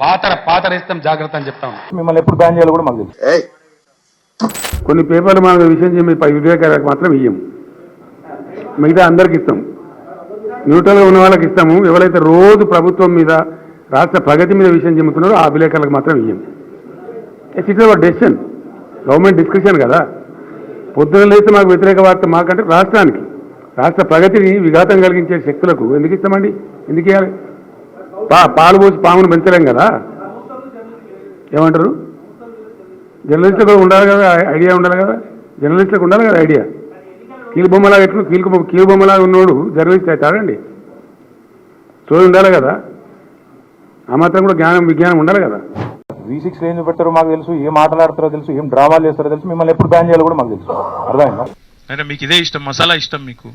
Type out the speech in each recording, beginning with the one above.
పాతర పాతర ఇస్తాం జాగ్రత్త అని చెప్తా ఉన్నాం. మిమ్మల్ని ఎప్పుడు బ్యాన్ చేయాలో కూడా మాకు తెలుసు. ఏయ్. కొన్ని పేపర్లు మన విషయం చెప్పి వివేకాలకు మాత్రం ఇయ్యం. మిగతా అందరికి ఇస్తాం. న్యూట్రల్గా ఉన్న వాళ్ళకి ఇస్తాము. ఎవరైతే రోజు ప్రభుత్వం మీద రాష్ట్ర ప్రగతి మీద విషయం చెబుతున్నారో ఆ విలేకరులకు మాత్రం ఇయ్యం. It's our decision government discussion కదా. పొద్దున లేస్తే మాకు వ్యతిరేక వార్త మాకంటే రాష్ట్రానికి రాష్ట్ర ప్రగతిని విఘాతం కలిగించే శక్తులకు ఎందుకు ఇస్తామండి? ఎందుకు ఇవ్వాలి పా పాలు పోసి పామును పెంచలేం కదా? ఏమంటారు? జర్నలిస్టులు కూడా ఉండాలి కదా ఐడియా ఉండాలి కదా? జర్నలిస్టులకు ఉండాలి కదా ఐడియా? కీలు బొమ్మలాగా ఎట్లు కీలు బొమ్మ- కీలు బొమ్మలాగా ఉన్నోడు జర్నలిస్ట్ అవుతాడండి చోటు ఉండాలి కదా? ఆ మాత్రం కూడా జ్ఞానం విజ్ఞానం ఉండాలి కదా? వి సిక్స్ ఏం పెడతారో మాకు తెలుసు ఏం మాట్లాడతారో తెలుసు ఏం డ్రామాలు చేస్తారో తెలుసు మిమ్మల్ని ఎప్పుడు బ్యాన్ చేయాలో కూడా మాకు తెలుసు. అర్థమైందా? అంటే మీకు ఇదే ఇష్టం మసాలా ఇష్టం మీకు?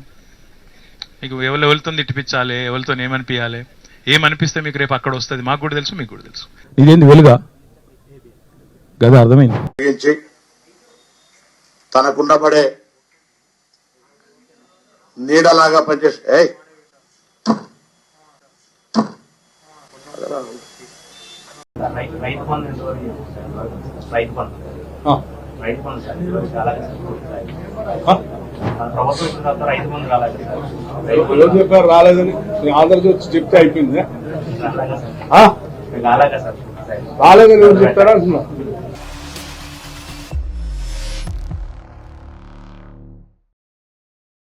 మీకు ఎవరు ఎవరితో తిట్టిపించాలి ఎవరితో ఏమనిపించాలి ఏమనిపిస్తే మీకు రేపు అక్కడ వస్తుంది? మాకు కూడా తెలుసు మీకు కూడా తెలుసు. ఇదేంది వెలుగా? గదా అర్థమైంది. ఉపయోగించి తనకున్నబడే నీడలాగా పనిచేసి ఏయ్! రైతు బంధు? రైతు బంధు రైతు బంధు ప్రభుత్వం చెప్పారు రాలేదని? ఆంధ్రజ్యోతి వచ్చి చెప్తే అయిపోయింది. రాలేదని ఎవరు చెప్తారా అంటున్నా.